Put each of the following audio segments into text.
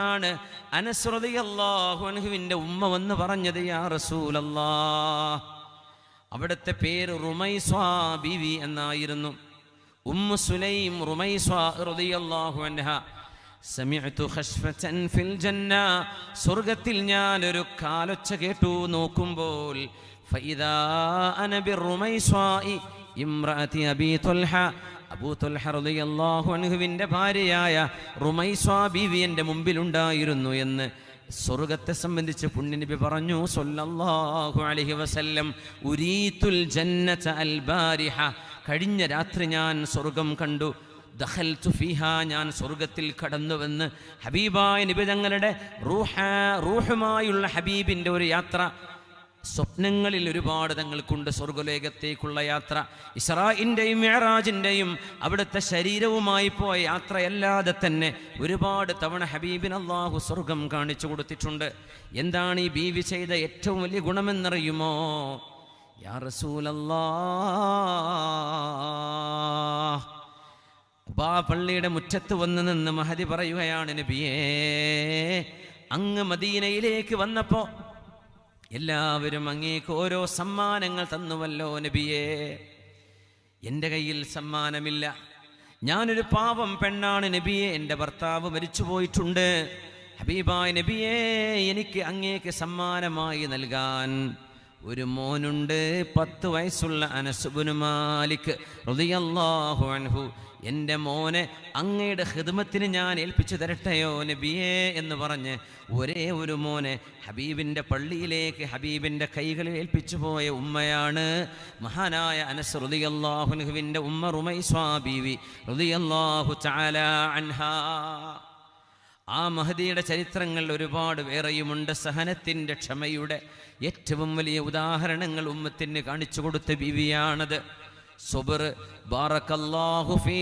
ആണ്. അനസ്രതിയല്ലാഹുവിന്റെ ഉമ്മ വന്ന് പറഞ്ഞത് യാ റസൂലല്ലാ അവിടുത്തെ പേര് റുമൈസ്വാ ബിവി എന്നായിരുന്നു. ഉമ്മു സുലൈം റുമൈസ്വാ ഖശ്ഫതൻ ഫിൽ ജന്ന. സ്വർഗത്തിൽ ഞാൻ ഒരു കാലൊച്ച കേട്ടു. നോക്കുമ്പോൾ ഫഇദാ അന ബിറുമൈസ്വാഇ ഇംറഅതി അബീ തുൽഹ അബൂ തുൽഹ റളിയല്ലാഹു അൻഹുവിന്റെ ഭാര്യയായ റുമൈസ്വാ ബീവി എന്റെ മുമ്പിലുണ്ടായിരുന്നു എന്ന് സ്വർഗത്തെ സംബന്ധിച്ച് പുണ്യനബി പറഞ്ഞു സൊല്ലാഹു അലൈഹി വസല്ലം ബാരിഹ. കഴിഞ്ഞ രാത്രി ഞാൻ സ്വർഗം കണ്ടു. ദഹൽ ഫീഹ ഞാൻ സ്വർഗത്തിൽ കടന്നുവെന്ന്. ഹബീബായ നിബിതങ്ങളുടെ റൂഹ റൂഹുമായുള്ള ഹബീബിന്റെ ഒരു യാത്ര സ്വപ്നങ്ങളിൽ ഒരുപാട് തങ്ങൾക്കുണ്ട് സ്വർഗലേഖത്തേക്കുള്ള യാത്ര. ഇസ്രായിന്റെയും മെഹറാജിന്റെയും അവിടുത്തെ ശരീരവുമായി പോയ യാത്രയല്ലാതെ തന്നെ ഒരുപാട് തവണ ഹബീബിൻ അള്ളാഹു സ്വർഗം കാണിച്ചു കൊടുത്തിട്ടുണ്ട്. എന്താണ് ഈ ബീവി ചെയ്ത ഏറ്റവും വലിയ ഗുണമെന്നറിയുമോ? യാ റസൂലല്ലാ പള്ളിയുടെ മുറ്റത്ത് വന്ന് നിന്ന് മഹതി പറയുകയാണ് നബിയേ അങ്ങ് മദീനയിലേക്ക് വന്നപ്പോ എല്ലാവരും അങ്ങേക്ക് ഓരോ സമ്മാനങ്ങൾ തന്നുവല്ലോ നബിയേ. എന്റെ കയ്യിൽ സമ്മാനമില്ല. ഞാനൊരു പാവം പെണ്ണാണ് നബിയെ. എന്റെ ഭർത്താവ് മരിച്ചു പോയിട്ടുണ്ട്. ഹബീബായ് നബിയേ എനിക്ക് അങ്ങേക്ക് സമ്മാനമായി നൽകാൻ ഒരു മോനുണ്ട് പത്ത് വയസ്സുള്ള അനസുബുന് മാലിക് റളിയല്ലാഹു അൻഹു. എന്റെ മോനെ അങ്ങയുടെ ഹിദ്മത്തിന് ഞാൻ ഏൽപ്പിച്ചു തരട്ടെയോ നബിയേ എന്ന് പറഞ്ഞ് ഒരേ ഒരു മോനെ ഹബീബിന്റെ പള്ളിയിലേക്ക് ഹബീബിന്റെ കൈകളിൽ ഏൽപ്പിച്ചു പോയ ഉമ്മയാണ് മഹാനായ അനസ് റുദിയല്ലാഹുൻഹുവിന്റെ ഉമ്മ റുമൈസ്വാ ബീവി റുദിയല്ലാഹു ചാല അൻഹാ. ആ മഹദിയുടെ ചരിത്രങ്ങൾ ഒരുപാട് വേറെയുമുണ്ട്. സഹനത്തിന്റെ ക്ഷമയുടെ ഏറ്റവും വലിയ ഉദാഹരണങ്ങൾ ഉമ്മത്തിന് കാണിച്ചു കൊടുത്ത ബീവിയാണത്. ഫീ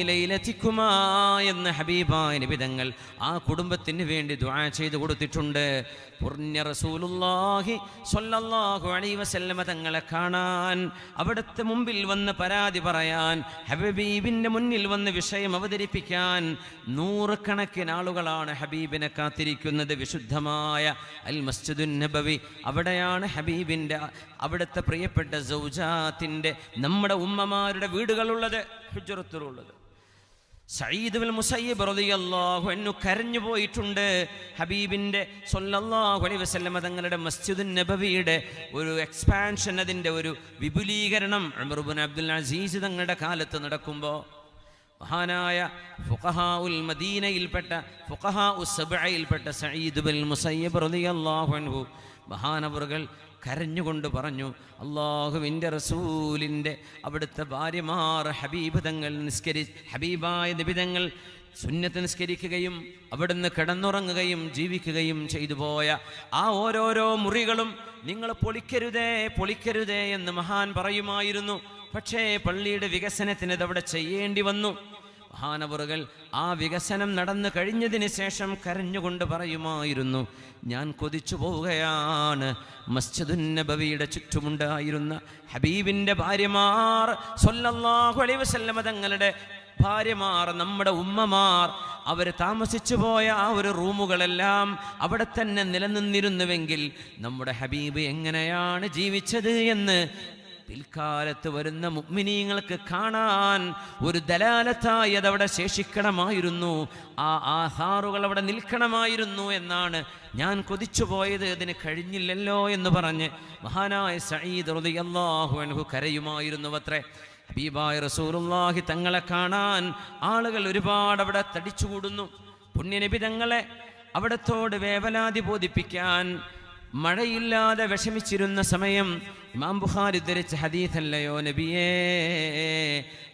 എന്ന ഹബീബായ നിബിതങ്ങൾ ആ കുടുംബത്തിന് വേണ്ടി ദുആ ചെയ്തു കൊടുത്തിട്ടുണ്ട്. പുണ്യ റസൂലുള്ളാഹി സ്വല്ലല്ലാഹു അലൈഹി വസല്ലമ തങ്ങളെ കാണാൻ അവിടുത്തെ മുമ്പിൽ വന്ന് പരാതി പറയാൻ ഹബീബിന്റെ മുന്നിൽ വന്ന് വിഷയം അവതരിപ്പിക്കാൻ നൂറുകണക്കിന് ആളുകളാണ് ഹബീബിനെ കാത്തിരിക്കുന്നത്. വിശുദ്ധമായ അൽ മസ്ജിദുൻ നബവി അവിടെയാണ് ഹബീബിന്റെ അവിടുത്തെ പ്രിയപ്പെട്ട സൗജാത്തിന്റെ നമ്മുടെ ഉമ്മമാരുടെ വീടുകളുള്ളത് ഹുജറത്തുള്ളത് സയ്യിദ് ബിൻ മുസയ്യിബ് റളിയല്ലാഹു അൻഹു കരഞ്ഞു പോയിട്ടുണ്ട്. ഹബീബിന്റെ സല്ലല്ലാഹു അലൈഹി വസല്ലമ തങ്ങളുടെ മസ്ജിദുൻ നബവിയുടെ ഒരു എക്സ്പാൻഷൻ അതിന്റെ ഒരു വിപുലീകരണം. ഉമർ ഇബ്നു അബ്ദുൽ അസീസ് തങ്ങളുടെ കാലത്ത് നടക്കുമ്പോൾ മഹാനായ ഫുഖഹാ ഉൽ മദീനയിൽപ്പെട്ട ഫുഖഹാ സയ്യിദ് ബിൻ മുസയ്യിബ് റളിയല്ലാഹു അൻഹു മഹാനവറുകൾ കരഞ്ഞുകൊണ്ട് പറഞ്ഞു അള്ളാഹുവിന്റെ റസൂലിന്റെ അവിടുത്തെ ഭാര്യമാർ ഹബീബ് തങ്ങൾ നിസ്കരി ഹബീബായ നിബിതങ്ങൾ സുന്നത്ത് നിസ്കരിക്കുകയും അവിടുന്ന് കിടന്നുറങ്ങുകയും ജീവിക്കുകയും ചെയ്തു പോയ ആ ഓരോരോ മുറികളും നിങ്ങൾ പൊളിക്കരുതേ പൊളിക്കരുതേ എന്ന് മഹാൻ പറയുമായിരുന്നു. പക്ഷേ പള്ളിയുടെ വികസനത്തിന് അതവിടെ ചെയ്യേണ്ടി വന്നു. മഹാനവറുകൾ ആ വികസനം നടന്നു കഴിഞ്ഞതിന് ശേഷം കരഞ്ഞുകൊണ്ട് പറയുമായിരുന്നു ഞാൻ കൊതിച്ചു പോവുകയാണ്. മസ്ജിദുന്നബവിയുടെ ചുറ്റുമുണ്ടായിരുന്ന ഹബീബിന്റെ ഭാര്യമാർ അലൈഹി വസല്ലമ തങ്ങളുടെ ഭാര്യമാർ നമ്മുടെ ഉമ്മമാർ അവർ താമസിച്ചു പോയ ആ ഒരു റൂമുകളെല്ലാം അവിടെ തന്നെ നിലനിന്നിരുന്നുവെങ്കിൽ നമ്മുടെ ഹബീബ് എങ്ങനെയാണ് ജീവിച്ചത് എന്ന് പിൽക്കാലത്ത് വരുന്ന മുഗ്മിനീങ്ങൾക്ക് കാണാൻ ഒരു ദലാലത്തായി അതവിടെ ശേഷിക്കണമായിരുന്നു. ആ ആഹാറുകൾ അവിടെ നിൽക്കണമായിരുന്നു എന്നാണ് ഞാൻ കൊതിച്ചു പോയത്. ഇതിന് കഴിഞ്ഞില്ലല്ലോ എന്ന് പറഞ്ഞ് മഹാനായ സയ്യിദ് റളിയല്ലാഹു അൻഹു കരയുമായിരുന്നു അത്രേ ഹബീബായ റസൂലുള്ളാഹി തങ്ങളെ കാണാൻ ആളുകൾ ഒരുപാട് അവിടെ തടിച്ചുകൂടുന്നു. പുണ്യനബി തങ്ങളെ അവിടത്തോട് വേവലാതി ബോധിപ്പിക്കാൻ മഴയില്ലാതെ വിഷമിച്ചിരുന്ന സമയം ഇമാം ബുഖാരി ധരിച്ച ഹദീഥല്ലയോ നബിയേ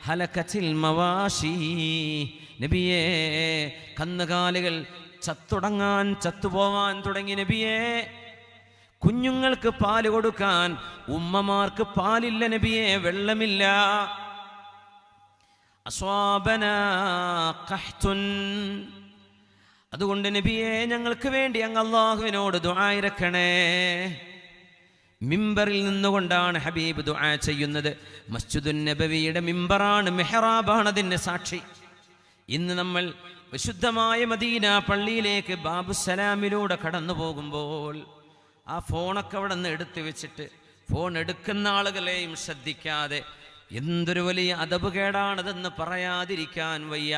ഹലക്കച്ചിൽ മവാഷി നബിയേ കന്നുകാലികൾ ചത്തുടങ്ങാൻ ചത്തുപോവാൻ തുടങ്ങി നബിയേ. കുഞ്ഞുങ്ങൾക്ക് പാൽ കൊടുക്കാൻ ഉമ്മമാർക്ക് പാലില്ല നബിയെ വെള്ളമില്ല. അസ്വാബന ഖഹ്തുൻ അതുകൊണ്ട് നബിയെ ഞങ്ങൾക്ക് വേണ്ടി അങ്ങ് അള്ളാഹുവിനോട് ദുആയിരക്കണേ മിമ്പറിൽ നിന്നുകൊണ്ടാണ് ഹബീബ് ദുആ ചെയ്യുന്നത്. മസ്ജിദുൻ നബവിയുടെ മിമ്പറാണ് മെഹറാബാണ് അതിന്റെ സാക്ഷി. ഇന്ന് നമ്മൾ വിശുദ്ധമായ മദീന പള്ളിയിലേക്ക് ബാബു സലാമിലൂടെ കടന്നു പോകുമ്പോൾ ആ ഫോണൊക്കെ അവിടെ നിന്ന് എടുത്തു വെച്ചിട്ട് ഫോൺ എടുക്കുന്ന ആളുകളെയും ശ്രദ്ധിക്കാതെ എന്തൊരു വലിയ അദബ് കേടാണതെന്ന് പറയാതിരിക്കാൻ വയ്യ.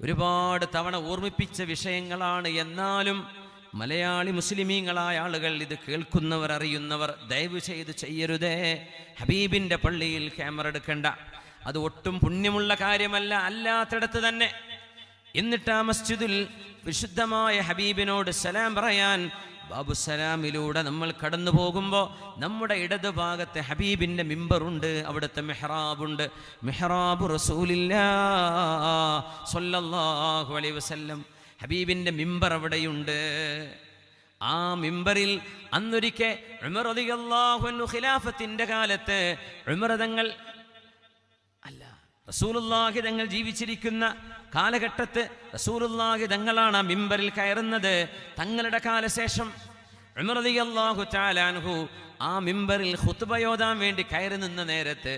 ഒരുപാട് തവണ ഓർമ്മിപ്പിച്ച വിഷയങ്ങളാണ്. എന്നാലും മലയാളി മുസ്ലിമീങ്ങളായ ആളുകൾ ഇത് കേൾക്കുന്നവർ അറിയുന്നവർ ദയവ് ചെയ്ത് ചെയ്യരുതേ. ഹബീബിന്റെ പള്ളിയിൽ ക്യാമറ എടുക്കണ്ട. അത് ഒട്ടും പുണ്യമുള്ള കാര്യമല്ല അല്ലാത്തടത്ത് തന്നെ. എന്നിട്ട് ആ മസ്ജിദിൽ വിശുദ്ധമായ ഹബീബിനോട് സലാം പറയാൻ ബാബു സലാമിലൂടെ നമ്മൾ കടന്നു പോകുമ്പോൾ നമ്മുടെ ഇടത് ഭാഗത്തെ ഹബീബിന്റെ മിമ്പറുണ്ട് അവിടുത്തെ മെഹ്റാബുണ്ട്. മെഹ്റാബ് റസൂലില്ലാ സല്ലല്ലാഹു അലൈഹി വസല്ലം. ഹബീബിന്റെ മിമ്പർ അവിടെയുണ്ട്. ആ മിമ്പറിൽ അന്നൊരിക്കെ ഉമർ ഖിലാഫത്തിന്റെ കാലത്ത് ഉമർ തങ്ങൾ റസൂലുള്ളാഹി തങ്ങൾ ജീവിച്ചിരിക്കുന്ന കാലഘട്ടത്ത് റസൂലുള്ളാഹി തങ്ങളാണ് ആ മിമ്പറിൽ കയറുന്നത്. തങ്ങളുടെ കാലശേഷം തആല അൻഹു ആ മിമ്പറിൽ ഖുത്ബയോദാൻ വേണ്ടി കയറി നിന്ന നേരത്ത്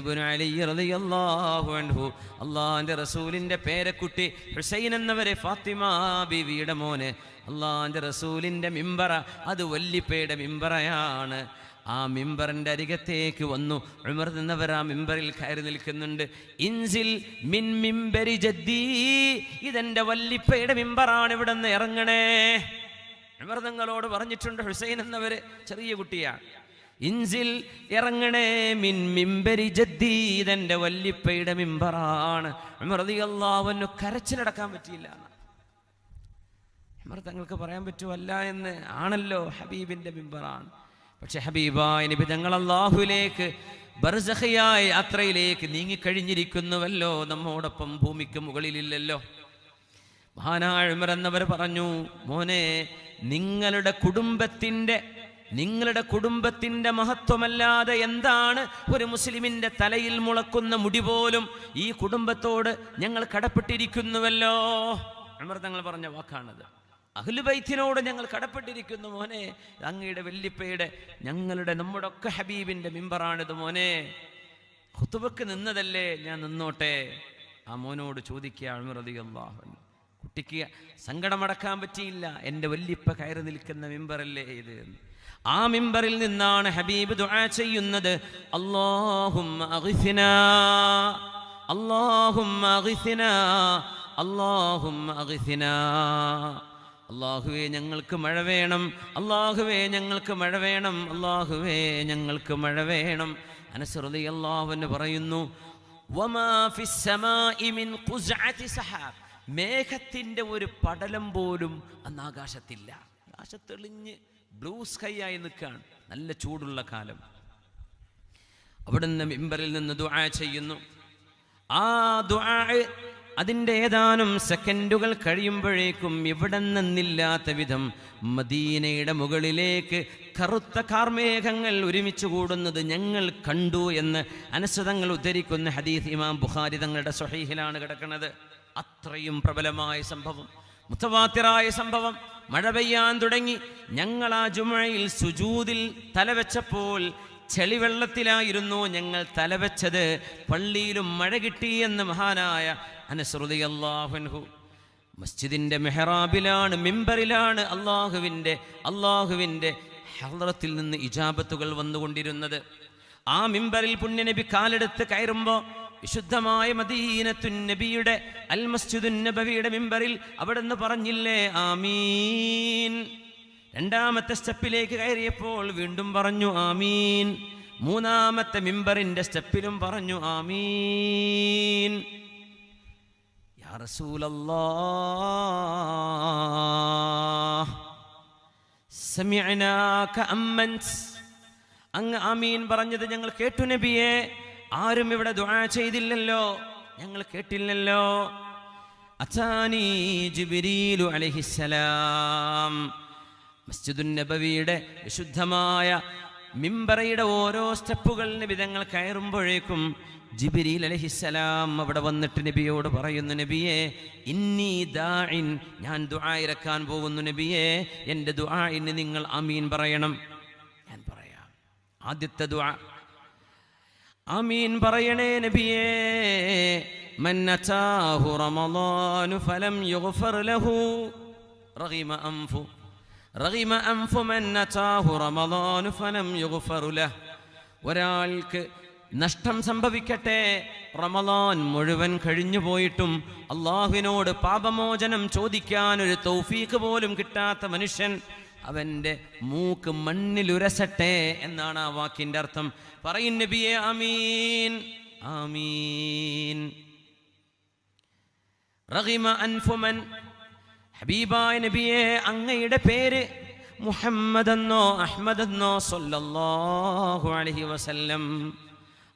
ഇബ്നു അലി റളിയല്ലാഹു അൻഹു അള്ളാഹിന്റെ റസൂലിന്റെ പേരക്കുട്ടി ഹുസൈൻ എന്നവരെ ഫാത്തിമ ബിവിയുടെ മോന് അള്ളാഹിന്റെ റസൂലിന്റെ മിമ്പറ അത് വല്ലിപ്പയുടെ മിമ്പറയാണ്. ആ മിമ്പറിന്റെ അരികത്തേക്ക് വന്നു. ഉമർ നിന്നവർ ആ മിമ്പറിൽ കയറി നിൽക്കുന്നുണ്ട്. ഇൻസിൽ മിൻ മിമ്പരി ജദ്ദീ ഇതെന്റെ വല്ലിപ്പയുടെ മിമ്പറാണ് ഇവിടെ നിന്ന് ഇറങ്ങണേ. ഉമർ നിങ്ങളോട് പറഞ്ഞിട്ടുണ്ട് ഹുസൈൻ എന്നവര് ചെറിയ കുട്ടിയാണ്. ഇൻസിൽ ഇറങ്ങണേ മിൻ മിമ്പരി ജദ്ദീ ഇതെന്റെ വല്ലിപ്പയുടെ മിമ്പറാണ്. ഉമർ റളിയല്ലാഹു കരച്ചിലടക്കാൻ പറ്റിയില്ല. ഉമർ തങ്ങൾക്ക് പറയാൻ പറ്റുമല്ല എന്ന് ആണല്ലോ ഹബീബിന്റെ മിമ്പറാണ്. പക്ഷെ ഹബീബായ നബി തങ്ങൾ അള്ളാഹുലേക്ക് ബർസഹയായ യാത്രയിലേക്ക് നീങ്ങിക്കഴിഞ്ഞിരിക്കുന്നുവല്ലോ. നമ്മോടൊപ്പം ഭൂമിക്ക് മുകളിലില്ലല്ലോ. മഹാനാഴ്മരെന്നവർ പറഞ്ഞു മോനെ നിങ്ങളുടെ കുടുംബത്തിന്റെ നിങ്ങളുടെ കുടുംബത്തിന്റെ മഹത്വമല്ലാതെ എന്താണ് ഒരു മുസ്ലിമിന്റെ തലയിൽ മുളക്കുന്ന മുടി പോലും ഈ കുടുംബത്തോട് ഞങ്ങൾ കടപ്പെട്ടിരിക്കുന്നുവല്ലോ? ഉമർ തങ്ങൾ പറഞ്ഞ വാക്കാണത്. അഹ്ലുബൈത്തിനോട് ഞങ്ങൾ കടപ്പെട്ടിരിക്കുന്നു മോനെ. അങ്ങയുടെ വെല്ലിപ്പയുടെ ഞങ്ങളുടെ നമ്മുടെ ഒക്കെ ഹബീബിന്റെ മിമ്പറാണിത് മോനെ. ഹുത്തുബക്ക് നിന്നതല്ലേ ഞാൻ നിന്നോട്ടെ? ആ മോനോട് ചോദിക്കുക അഴുമറതിയല്ലാഹൻ കുട്ടിക്ക് സങ്കടമടക്കാൻ പറ്റിയില്ല. എന്റെ വല്യപ്പ കയറി നിൽക്കുന്ന മിമ്പറല്ലേ ഇത്. ആ മിമ്പറിൽ നിന്നാണ് ഹബീബ് ദുആ ചെയ്യുന്നത്. അഗ്ഫിനാ. അല്ലാഹുമ്മ അഗ്ഫിനാ. അള്ളാഹുവേ ഞങ്ങൾക്ക് മഴ വേണം. അള്ളാഹുവേ ഞങ്ങൾക്ക് മഴ വേണം. അള്ളാഹുവേ ഞങ്ങൾക്ക് മഴ വേണം. അനസ്രതി അള്ളാഹുവിന് പറയുന്നു മേഘത്തിന്റെ ഒരു പടലം പോലും അന്ന് ആകാശത്തില്ല. ആകാശത്തെളിഞ്ഞ് ബ്ലൂ സ്കൈ ആയി നിൽക്കുകയാണ്. നല്ല ചൂടുള്ള കാലം. അവിടുന്ന് മിമ്പറിൽ നിന്ന് ദുആ ചെയ്യുന്നു. ആ ദുആ അതിന്റെ ഏതാനും സെക്കൻഡുകൾ കഴിയുമ്പോഴേക്കും ഇവിടെ നിന്നില്ലാത്ത വിധം മദീനയുടെ മുകളിലേക്ക് കറുത്ത കാർമേഘങ്ങൾ ഒരുമിച്ച് കൂടുന്നത് ഞങ്ങൾ കണ്ടു എന്ന് അനശ്വതങ്ങൾ ഉദ്ധരിക്കുന്ന ഹദീസ് ഇമാം ബുഖാരി തങ്ങളുടെ സ്വഹീഹിലാണ് കിടക്കുന്നത്. അത്രയും പ്രബലമായ സംഭവം മുത്തവാത്തിറായ സംഭവം. മഴ പെയ്യാൻ തുടങ്ങി. ഞങ്ങൾ ആ ജുമഴയിൽ സുജൂതിൽ തലവെച്ചപ്പോൾ ചെളിവെള്ളത്തിലായിരുന്നു ഞങ്ങൾ തലവെച്ചത്. പള്ളിയിലും മഴ കിട്ടി എന്ന് മഹാനായ അനസ്രുതി അള്ളാഹുൻഹു മസ്ജിദിന്റെ മെഹറാബിലാണ് മിമ്പറിലാണ് അള്ളാഹുവിന്റെ അള്ളാഹുവിന്റെ ഹലറത്തിൽ നിന്ന് ഇജാബത്തുകൾ വന്നുകൊണ്ടിരുന്നത്. ആ മിമ്പറിൽ പുണ്യനബി കാലെടുത്ത് കയറുമ്പോൾ വിശുദ്ധമായ മദീനത്തുൻ നബിയുടെ അൽ മസ്ജിദുൻ നബവിയുടെ മിമ്പറിൽ നിന്ന് പറഞ്ഞില്ലേ? ആമീൻ. രണ്ടാമത്തെ സ്റ്റെപ്പിലേക്ക് കയറിയപ്പോൾ വീണ്ടും പറഞ്ഞു ആമീൻ. മൂന്നാമത്തെ മിമ്പറിന്റെ സ്റ്റെപ്പിലും പറഞ്ഞു ആമീൻ. അങ്ങ് ആമീൻ പറഞ്ഞത് ഞങ്ങൾ കേട്ടു നബിയെ. ആരും ഇവിടെ ദുആ ചെയ്തില്ലല്ലോ. ഞങ്ങൾ കേട്ടില്ലല്ലോ. അച്ചാനീ ജിബ്രീലു അലൈഹിസ്സലാം. മസ്ജിദുൻ നബവിയുടെ വിശുദ്ധമായ മിമ്പറയുടെ ഓരോ സ്റ്റെപ്പുകൾ നബി തങ്ങൾ കയറുമ്പോഴേക്കും ജിബിരിൽ അലഹിസ്സലാം അവിടെ വന്നിട്ട് നബിയോട് പറയുന്നു നബിയെ ഇന്നി ദാഇൻ ഞാൻ ദുആ ഇറക്കാൻ പോകുന്നു നബിയെ എൻ്റെ ദുആഇന് നിങ്ങൾ ആമീൻ പറയണം ഞാൻ പറയാം ആദ്യത്തെ ദുആ ആമീൻ പറയണേ നബിയേ من أتاه رمضان فلم يغفر له رغم أنف റഹിമ റമദാനു ഫലം യുഗ്ഫറുല ഒരാൾക്ക് നഷ്ടം സംഭവിക്കട്ടെ റമദാൻ മുഴുവൻ കഴിഞ്ഞു പോയിട്ടും അള്ളാഹുവിനോട് പാപമോചനം ചോദിക്കാൻ ഒരു തൗഫീക്ക് പോലും കിട്ടാത്ത മനുഷ്യൻ അവന്റെ മൂക്ക് മണ്ണിലുരസട്ടെ എന്നാണ് ആ വാക്കിന്റെ അർത്ഥം. പറയും നബിയെ അമീൻ ആമീൻ. റഹിമ അൻഫുമൻ ഹബീബായ നബിയെ അങ്ങയുടെ പേര് മുഹമ്മദ് എന്നോ അഹ്മദ് എന്നോ സൊല്ലാഹു അലൈഹി വസല്ലം.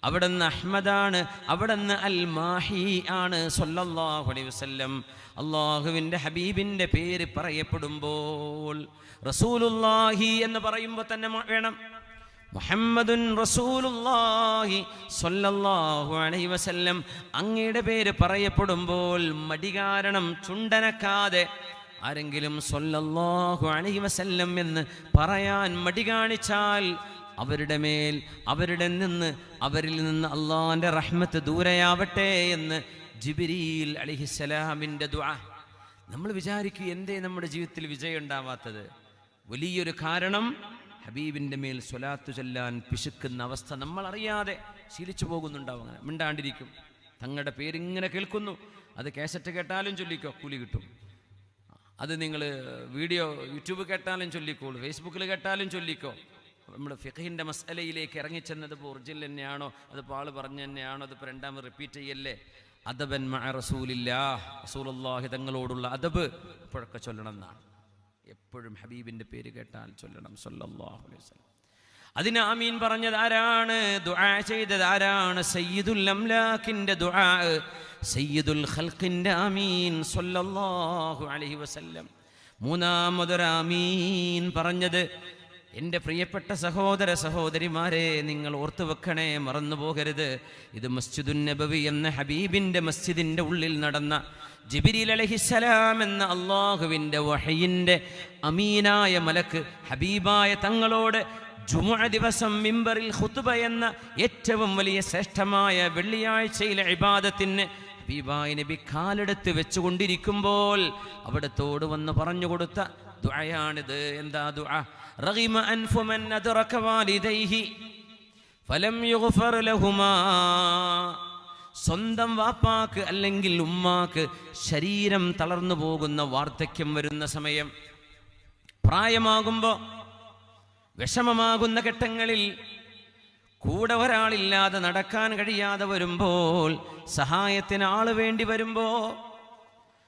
അവിടുന്ന് അഹ്മദാണ് അവിടുന്ന് അൽ മാഹി ആണ് സൊല്ലാഹു അലൈഹി വസല്ലം. അള്ളാഹുവിന്റെ ഹബീബിന്റെ പേര് പറയപ്പെടുമ്പോൾ റസൂലുല്ലാഹി എന്ന് പറയുമ്പോൾ തന്നെ വേണം. മുഹമ്മദുൻ റസൂലുള്ളാഹി സ്വല്ലല്ലാഹു അലൈഹി വസല്ലം. അങ്ങയുടെ പേര് പറയപ്പെടുമ്പോൾ മടി കാരണം ചുണ്ടനക്കാതെ ആരെങ്കിലും സ്വല്ലല്ലാഹു അലൈഹി വസല്ലം എന്ന് പറയാൻ മടി കാണിച്ചാൽ അവരുടെ മേൽ അവരുടെ നിന്ന് അവരിൽ നിന്ന് അള്ളാഹിന്റെ റഹ്മത്ത് ദൂരയാവട്ടെ എന്ന് ജിബിരിയിൽ അലിഹിസ്സലാമിന്റെ ദുആ. നമ്മൾ വിചാരിക്കും എന്തേ നമ്മുടെ ജീവിതത്തിൽ വിജയം ഉണ്ടാവാത്തത്? വലിയൊരു കാരണം ഹബീബിന്റെ മേൽ സ്വലാത്തു ചെല്ലാൻ പിശുക്കുന്ന അവസ്ഥ നമ്മൾ അറിയാതെ ശീലിച്ചു പോകുന്നുണ്ടാവും അങ്ങനെ. മിണ്ടാണ്ടിരിക്കും. തങ്ങളുടെ പേരിങ്ങനെ കേൾക്കുന്നു. അത് കാസറ്റ് കേട്ടാലും ചൊല്ലിക്കോ കൂലി കിട്ടും. അത് നിങ്ങൾ വീഡിയോ യൂട്യൂബ് കേട്ടാലും ചൊല്ലിക്കോളൂ ഫേസ്ബുക്കിൽ കേട്ടാലും ചൊല്ലിക്കോ. നമ്മൾ ഫിഖഹിന്റെ മസലയിലേക്ക് ഇറങ്ങിച്ചെന്നത് ഇപ്പോൾ ഒറിജിനൽ തന്നെയാണോ? അതിപ്പോൾ ആൾ പറഞ്ഞു തന്നെയാണോ? അതിപ്പോൾ രണ്ടാമത് റിപ്പീറ്റ് ചെയ്യല്ലേ? അദബൻ മഅ റസൂലില്ലാ റസൂലുള്ളാഹി തങ്ങളോടുള്ള അദബ് ഇപ്പോഴൊക്കെ ചൊല്ലണം എന്നാണ്. എപ്പോഴും ഹബീബിന്റെ പേര് കേട്ടാൽ ചൊല്ലണം സല്ലല്ലാഹു അലൈഹി വസല്ലം. അതിന് ആമീൻ പറഞ്ഞത് ആരാണ്? ദുആ ചെയ്തത് ആരാണ്? സയ്യിദുൽ അംലാഖിന്റെ ദുആ. സയ്യിദുൽ ഖൽഖിന്റെ ആമീൻ സല്ലല്ലാഹു അലൈഹി വസല്ലം. മൂന്നാമതൊരു ആമീൻ പറഞ്ഞത് എന്റെ പ്രിയപ്പെട്ട സഹോദര സഹോദരിമാരെ നിങ്ങൾ ഓർത്തു വെക്കണേ മറന്നു പോകരുത് ഇത് മസ്ജിദുൻ നബവി എന്ന ഹബീബിന്റെ മസ്ജിദിന്റെ ഉള്ളിൽ നടന്ന ജിബിരിൽ അലഹിസലാം എന്ന അള്ളാഹുവിന്റെ വഹയിന്റെ അമീനായ മലക്ക് ഹബീബായ തങ്ങളോട് ജുമുഅ ദിവസം മിമ്പറിൽ ഖുത്ബ എന്ന ഏറ്റവും വലിയ ശ്രേഷ്ഠമായ വെള്ളിയാഴ്ചയിലെ ഇബാദത്തിന് ഹബീബായ നബി കാലെടുത്ത് വെച്ചുകൊണ്ടിരിക്കുമ്പോൾ അവിടത്തോട് വന്ന് പറഞ്ഞു കൊടുത്ത ദുആയാണിത്. എന്താ ദുആ? റഗിമ അൻഫു മൻ വാലിദൈഹി ഫലം യുഗ്ഫർ ലഹുമാ. സ്വന്തം വാപ്പാക്ക് അല്ലെങ്കിൽ ഉമ്മാക്ക് ശരീരം തളർന്നു പോകുന്ന വാർദ്ധക്യം വരുന്ന സമയം. പ്രായമാകുമ്പോൾ വിഷമമാകുന്ന ഘട്ടങ്ങളിൽ കൂടെ ഒരാളില്ലാതെ നടക്കാൻ കഴിയാതെ വരുമ്പോൾ സഹായത്തിന് ആൾ വേണ്ടി വരുമ്പോൾ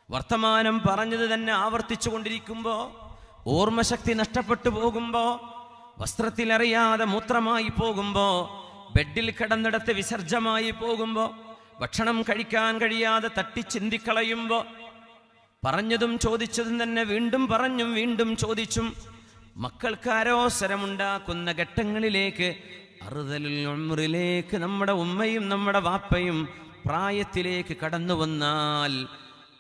വർത്തമാനം പറഞ്ഞത് തന്നെ ആവർത്തിച്ചു കൊണ്ടിരിക്കുമ്പോൾ ഓർമ്മശക്തി നഷ്ടപ്പെട്ടു പോകുമ്പോൾ വസ്ത്രത്തിലറിയാതെ മൂത്രമായി പോകുമ്പോൾ ബെഡിൽ കിടന്നിടത്ത് വിസർജമായി പോകുമ്പോൾ ഭക്ഷണം കഴിക്കാൻ കഴിയാതെ തട്ടി ചിന്തിക്കളയുമ്പോൾ പറഞ്ഞതും ചോദിച്ചതും തന്നെ വീണ്ടും പറഞ്ഞും വീണ്ടും ചോദിച്ചും മക്കൾക്ക് ആരോസരമുണ്ടാക്കുന്ന ഘട്ടങ്ങളിലേക്ക് അറുതലിലേക്ക് നമ്മുടെ ഉമ്മയും നമ്മുടെ വാപ്പയും പ്രായത്തിലേക്ക് കടന്നു വന്നാൽ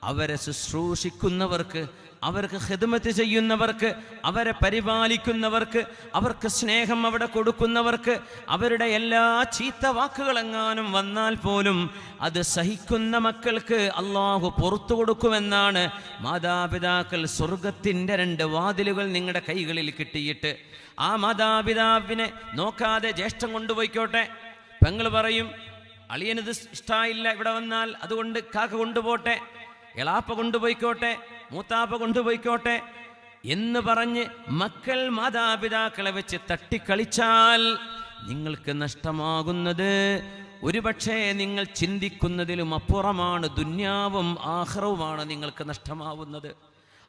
അവരെ ശുശ്രൂഷിക്കുന്നവർക്ക് അവർക്ക് ഹിദ്മത്ത് ചെയ്യുന്നവർക്ക് അവരെ പരിപാലിക്കുന്നവർക്ക് അവർക്ക് സ്നേഹം അവിടെ കൊടുക്കുന്നവർക്ക് അവരുടെ എല്ലാ ചീത്ത വാക്കുകളെങ്ങാനും വന്നാൽ പോലും അത് സഹിക്കുന്ന മക്കൾക്ക് അള്ളാഹു പുറത്തു കൊടുക്കുമെന്നാണ് മാതാപിതാക്കൾ സ്വർഗത്തിന്റെ രണ്ട് വാതിലുകൾ നിങ്ങളുടെ കൈകളിൽ കിട്ടിയിട്ട്. ആ മാതാപിതാവിനെ നോക്കാതെ ജ്യേഷ്ഠം കൊണ്ടുപോയിക്കോട്ടെ. പെങ്ങൾ പറയും അളിയനത് ഇഷ്ടമായില്ല ഇവിടെ വന്നാൽ അതുകൊണ്ട് കാക്ക കൊണ്ടുപോട്ടെ എളാപ്പ കൊണ്ടുപോയിക്കോട്ടെ. മൂത്താപ്പ കൊണ്ടുപോയിക്കോട്ടെ എന്ന് പറഞ്ഞ് മക്കൾ മാതാപിതാക്കളെ വെച്ച് തട്ടിക്കളിച്ചാൽ നിങ്ങൾക്ക് നഷ്ടമാകുന്നത്. ഒരുപക്ഷെ നിങ്ങൾ ചിന്തിക്കുന്നതിലും അപ്പുറമാണ് ദുന്യാവും ആഹ്റവുമാണ് നിങ്ങൾക്ക് നഷ്ടമാവുന്നത്.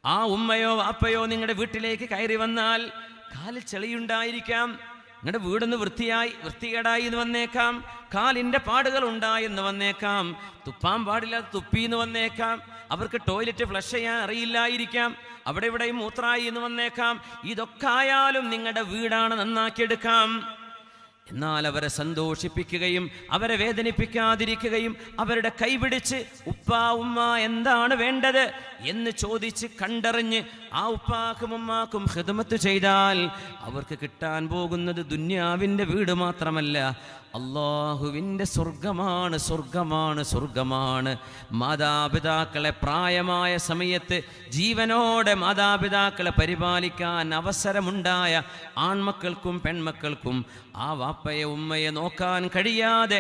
ആ ഉമ്മയോ വാപ്പയോ നിങ്ങളുടെ വീട്ടിലേക്ക് കയറി വന്നാൽ കാലിൽ ചെളിയുണ്ടായിരിക്കാം. നിങ്ങളുടെ വീടൊന്ന് വൃത്തിയായി വൃത്തികേടായി എന്ന് വന്നേക്കാം. കാലിന്റെ പാടുകൾ ഉണ്ടായെന്ന് വന്നേക്കാം. തുപ്പാൻ പാടില്ലാതെ തുപ്പി എന്ന് വന്നേക്കാം. അവർക്ക് ടോയ്ലറ്റ് ഫ്ലഷ് ചെയ്യാൻ അറിയില്ലായിരിക്കാം. അവിടെ ഇവിടെയും മൂത്രായി എന്ന് വന്നേക്കാം. ഇതൊക്കെ ആയാലും നിങ്ങളുടെ വീടാണ് നന്നാക്കിയെടുക്കാം. എന്നാൽ അവരെ സന്തോഷിപ്പിക്കുകയും അവരെ വേദനിപ്പിക്കാതിരിക്കുകയും അവരുടെ കൈപിടിച്ച് ഉപ്പ ഉമ്മ എന്താണ് വേണ്ടത്? എന്ന് ചോദിച്ച് കണ്ടറിഞ്ഞ് ആ ഉപ്പാക്കും ഉമ്മാക്കും ഹിദമത്ത് ചെയ്താൽ അവർക്ക് കിട്ടാൻ പോകുന്നത് ദുന്യാവിന്റെ വീട് മാത്രമല്ല അള്ളാഹുവിന്റെ സ്വർഗമാണ് സ്വർഗമാണ് സ്വർഗമാണ് മാതാപിതാക്കളെ പ്രായമായ സമയത്ത് ജീവനോടെ മാതാപിതാക്കളെ പരിപാലിക്കാൻ അവസരമുണ്ടായ ആൺമക്കൾക്കും പെൺമക്കൾക്കും ആ വാപ്പയെ ഉമ്മയെ നോക്കാൻ കഴിയാതെ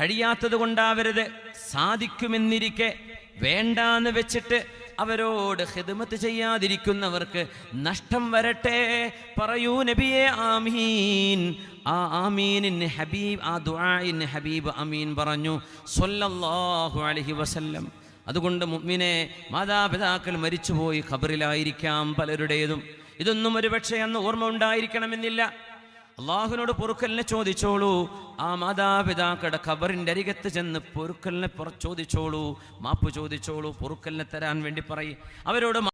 കഴിയാത്തത് കൊണ്ടാവരുത്. സാധിക്കുമെന്നിരിക്കെ വേണ്ടാന്ന് വെച്ചിട്ട് അവരോട് ഹിദ്മത്ത് ചെയ്യാതിരിക്കുന്നവർക്ക് നഷ്ടം വരട്ടെ. പറയൂ നബിയെ ആമീൻ. ആ ആമീനിന് ഹബീബ് ആ ദുആഇൻ ഹബീബ് അമീൻ പറഞ്ഞു സ്വല്ലല്ലാഹു അലൈഹി വസല്ലം. അതുകൊണ്ട് മുഅ്മിനെ മാതാപിതാക്കൾ മരിച്ചുപോയി ഖബറിലായിരിക്കാം പലരുടേതും. ഇതൊന്നും ഒരുപക്ഷെ അന്ന് ഓർമ്മ ഉണ്ടായിരിക്കണമെന്നില്ല. അള്ളാഹുവിനോട് പൊറുക്കലിനെ ചോദിച്ചോളൂ. ആ മാതാപിതാക്കളുടെ ഖബറിന്റെ അരികത്ത് ചെന്ന് പൊറുക്കലിനെ പുറ ചോദിച്ചോളൂ. മാപ്പ് ചോദിച്ചോളൂ. പൊറുക്കലിനെ തരാൻ വേണ്ടി പറയും. അവരോട്